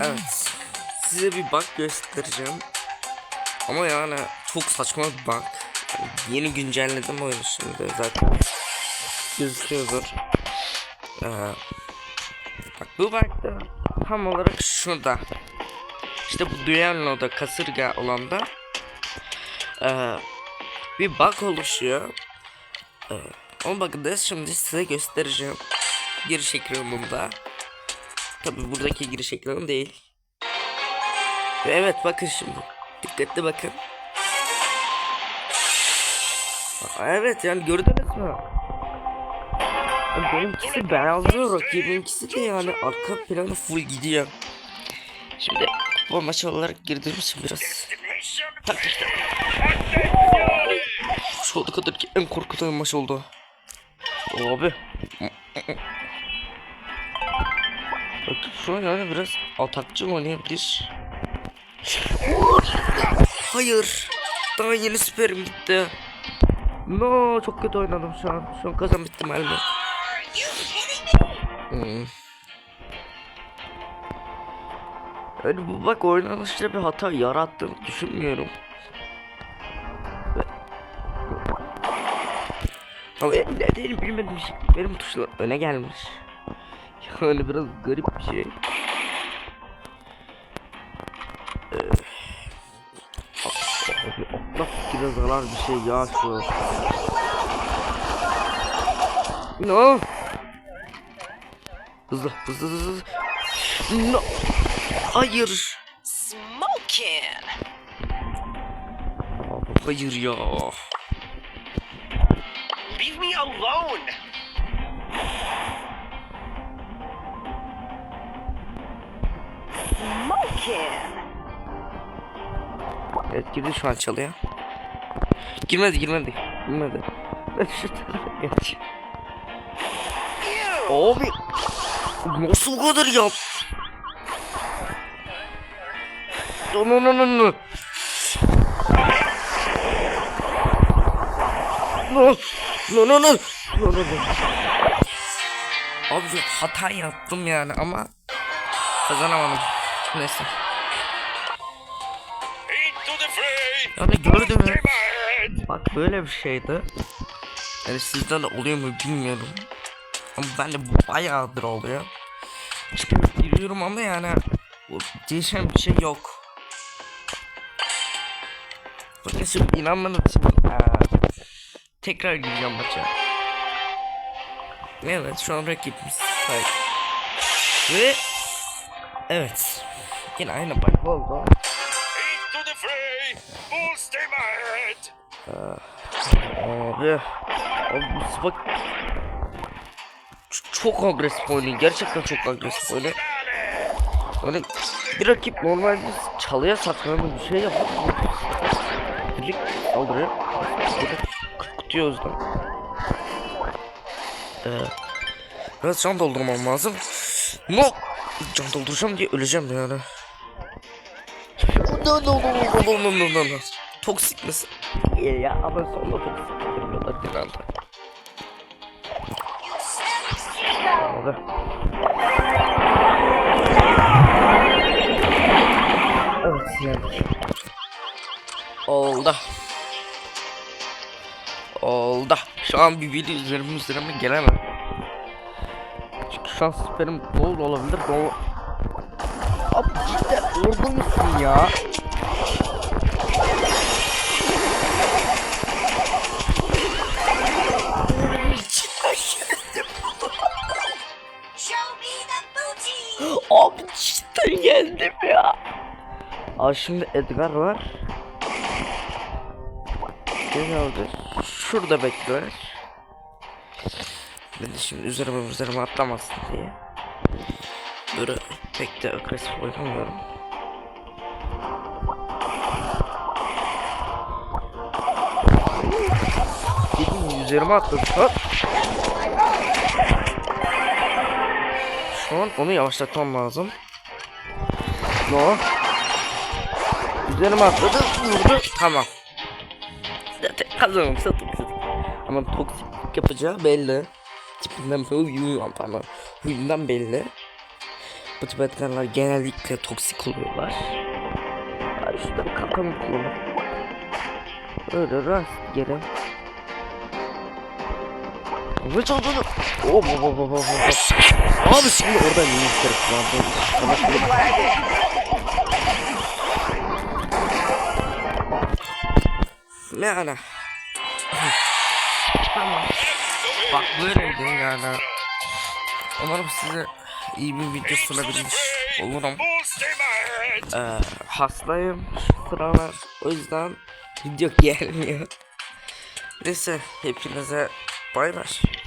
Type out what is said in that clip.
Evet. Size bir bug göstereceğim. Ama yani çok saçma bir bug. Yani yeni güncelledim oyunu şimdi zaten. Gözüküyordur. Ee, bak bu bug da tam olarak şurada. İşte bu Duello'da kasırga olanda ee, bir bug oluşuyor. Ee, bug'ı da şimdi size göstereceğim. Giriş ekranında. Tabi buradaki giriş ekranı değil. Ve evet bakın şimdi. Dikkatli bakın. Evet yani gördünüz mü? Benimkisi beyazlıyor rakibinkisi de yani arka planı full gidiyor. Şimdi bu maç olarak girdiğim biraz taktikte. Şu kadar ki en korkutan maç oldu. Abi. An yani biraz atakçı oynayabilir. Hayır. Daha yeni süperim gitti. No çok kötü oynadım şu an. Şu an kazan bitti elime. Hmm. Yani bu bak oynanışta bir hata yarattığını düşünmüyorum. Ama ne değil bilmedim şey. Benim tuşlar öne gelmiş. Yani biraz garip bir şey. Ee, Allah fikir zarar bir şey ya şu. No. Hızlı hızlı hızlı. No. Hayır. Smoking. Hayır ya. Leave me alone! Evet girdi şu an çalıyor. Girmedi girmedi. Girmedi. Ben şu tarafa geç. Abi. Nasıl bu kadar ya? No no no no no. No no no no. No no no. Abi hata yaptım yani ama kazanamadım. Neyse. Into the fray! Yani gördün mü? Bak böyle bir şeydi. Yani sizden de oluyor mu bilmiyorum. Ama ben de bu bayağıdır oluyor. İşte giriyorum ama yani o değişen bir şey yok. İçin eee, tekrar gireceğim maça. Evet şu an rakibimiz Hayır. Ve evet yine aynı bug oldu. Head! Abi. Abi bu Ç- çok agresif oynuyor. Gerçekten çok agresif oynuyor. Hani bir rakip normalde çalıya saklanır bir şey yapar. Direkt saldırıyor. Kırkıtıyor o yüzden. Ee, biraz can doldurmam lazım. No! Can dolduracağım diye öleceğim yani no no no no no no no. Toksik misin? İyi ya ama sonunda toksik yapıyorlar bir anda. Oldu. Evet yani. Oldu. Oldu. Şu an bir video üzerime üzerime gelemem. Çünkü şans süperim bol olabilir. Bol. Abi cidden orada mısın ya? Abi cidden geldim ya. Aa şimdi Edgar var. Gel orada. Şurada bekliyor. Ben de şimdi üzerime üzerime atlamasın diye. Böyle pek de agresif oynamıyorum. Dedim ya, üzerime atladı. Hop. Şu an onu yavaşlatmam lazım. No. Üzerime atladı, vurdu. Tamam. Zaten kazanırsa toksik. Ama toksik yapacağı belli. Tipinden huyundan pardon. Huyundan belli. Bu tip Edgar'lar genellikle toksik oluyorlar. Hadi şurada bir kakamı kullanalım. Öyle rast geri. Ve çaldı. Oh, oh, oh, oh, oh. Abi şimdi orada niye kırık kullandım? Sana şöyle- tamam. Bak böyleydi yani. Umarım size iyi bir video sunabilmiş olurum. Ee, hastayım sıralar. O yüzden video gelmiyor. Neyse hepinize Bye bye.